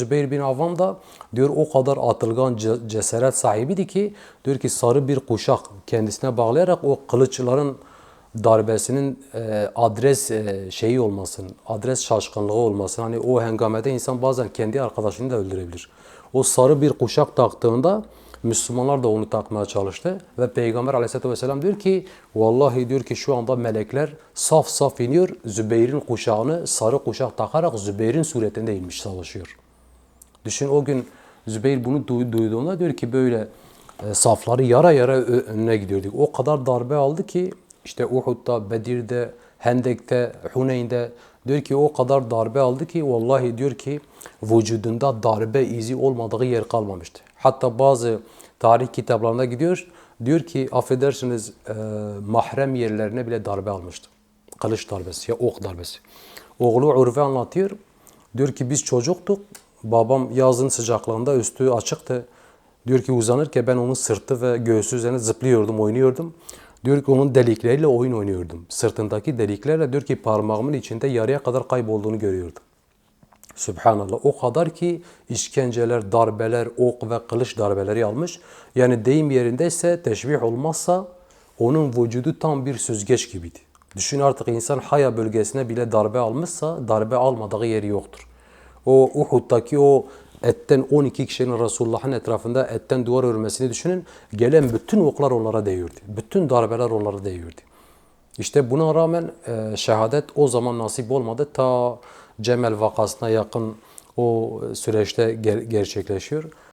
Zübeyir bin Avvam da diyor o kadar atılgan ce- cesaret sahibiydi ki diyor ki sarı bir kuşak kendisine bağlayarak o kılıçların darbesinin e, adres e, şeyi olmasın, adres şaşkınlığı olmasın. Hani o hengamede insan bazen kendi arkadaşını da öldürebilir. O sarı bir kuşak taktığında Müslümanlar da onu takmaya çalıştı ve Peygamber aleyhissalatü vesselam diyor ki vallahi diyor ki şu anda melekler saf saf iniyor Zübeyir'in kuşağını sarı kuşak takarak Zübeyir'in suretinde inmiş savaşıyor. Düşün o gün Zübeyir bunu duy- duyduğunda diyor ki böyle e, safları yara yara önüne gidiyorduk. O kadar darbe aldı ki işte Uhud'da, Bedir'de, Hendek'te, Huneyn'de diyor ki o kadar darbe aldı ki vallahi diyor ki vücudunda darbe izi olmadığı yer kalmamıştı. Hatta bazı tarih kitaplarında gidiyor diyor ki affedersiniz e, mahrem yerlerine bile darbe almıştı. Kılıç darbesi ya ok darbesi. Oğlu Urve anlatıyor. Diyor ki biz çocuktuk. Babam yazın sıcaklığında üstü açıktı. Diyor ki uzanırken ben onun sırtı ve göğsü üzerine zıplıyordum, oynuyordum. Diyor ki onun delikleriyle oyun oynuyordum. Sırtındaki deliklerle diyor ki parmağımın içinde yarıya kadar kaybolduğunu görüyordum. Subhanallah. O kadar ki işkenceler, darbeler, ok ve kılıç darbeleri almış. Yani deyim yerindeyse teşbih olmazsa onun vücudu tam bir süzgeç gibiydi. Düşün artık insan haya bölgesine bile darbe almışsa darbe almadığı yeri yoktur. O Uhud'daki o etten 12 kişinin Resulullah'ın etrafında etten duvar örmesini düşünün. Gelen bütün oklar onlara değiyordu. Bütün darbeler onlara değiyordu. İşte buna rağmen e, şehadet o zaman nasip olmadı. Ta Cemel vakasına yakın o süreçte ger- gerçekleşiyor.